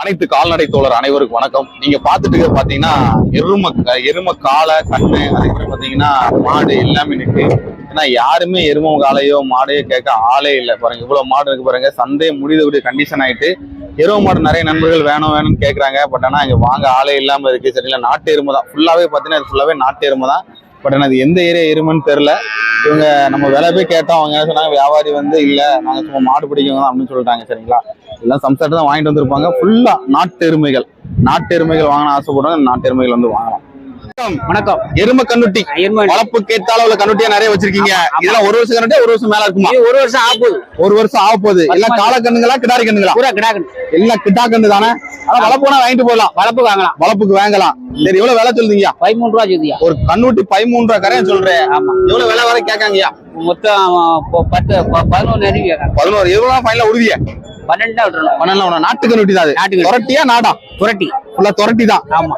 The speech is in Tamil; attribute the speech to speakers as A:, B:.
A: அனைத்து கால்நடை தோழர் அனைவருக்கும் வணக்கம். நீங்க பாத்துட்டு பாத்தீங்கன்னா எரும எரும காளை கண்ணு அதுக்கப்புறம் பாத்தீங்கன்னா மாடு எல்லாமே நிற்கு ஏன்னா யாருமே எரும காலையோ மாடையோ கேட்க ஆளே இல்லை. பாருங்க இவ்வளவு மாடு இருக்கு பாருங்க. சந்தை முடியக்கூடிய கண்டிஷன் ஆயிட்டு எரும மாடு நிறைய நண்பர்கள் வேணும் வேணும்னு கேட்கறாங்க. பட் ஆனா இங்க வாங்க ஆளே இல்லாம இருக்கு. சரிங்களா நாட்டு எருமை தான். ஃபுல்லாவே பாத்தீங்கன்னா இது ஃபுல்லாவே நாட்டு எருமை தான். பட் ஆனால் அது எந்த ஏரியா எருமைன்னு தெரியல. இவங்க நம்ம விலை போய் கேட்டோம். அவங்க என்ன சொன்னாங்க? வியாபாரி வந்து இல்லை நாங்கள் சும்மா மாடு பிடிக்கவங்க தான் அப்படின்னு சொல்லிட்டாங்க. சரிங்களா? எல்லாம் சம்சாரத்தை தான் வாங்கிட்டு வந்திருப்பாங்க. ஃபுல்லா நாட்டு எருமைகள் நாட்டு எருமைகள் வாங்கணும் ஆசைப்படுறவங்க நாட்டு எருமைகள் வந்து வாங்கலாம்.
B: வணக்கம்.
A: எருமை கண்ணுட்டி. வளர்ப்பு கேட்ட அளவுல கண்ணுட்டியா நிறைய வச்சிருக்கீங்க. இதெல்லாம் ஒரு வருஷம் கண்ணுட்டியா ஒரு வருஷம் மேல இருக்குமா?
B: ஒரு வருஷம் ஆகுது
A: ஒரு வருஷம் ஆக போகுது. எல்லாம் காளை கண்ணுங்களா கிடாரி கண்ணுங்களா?
B: பூரா
A: எல்லாம் கிட்டா கண்ணு தானே? ஆனா வளர்ப்புனா வாங்கிட்டு போயிடலாம்.
B: வளர்ப்பு வாங்கலாம்.
A: வளர்ப்புக்கு வாங்கலாம். சரி எவ்வளவு விலை சொல்லுங்க
B: பதிமூணு ரூபா சொல்லியா
A: ஒரு கண்ணுட்டி பதிமூன்று ரூபா கரையா சொல்றேன்.
B: ஆமா.
A: எவ்வளவு விலை வரை கேட்காங்கய்யா?
B: மொத்தம் பத்து ப- பதினொன்று நெருங்கி கேட்கறாங்க
A: பதினோரு எவ்வளவு ஃபைனல உறுதிய
B: பன்னெண்டு விட்டுறணும்
A: பன்னெண்டு நாட்டு கண்ணுட்டி தான் அது
B: நாட்டு. கண்ணுட்டி.
A: துரட்டியா நாடா?
B: புரட்டி
A: ஃபுல்லா துரட்டி தான்
B: ஆமா.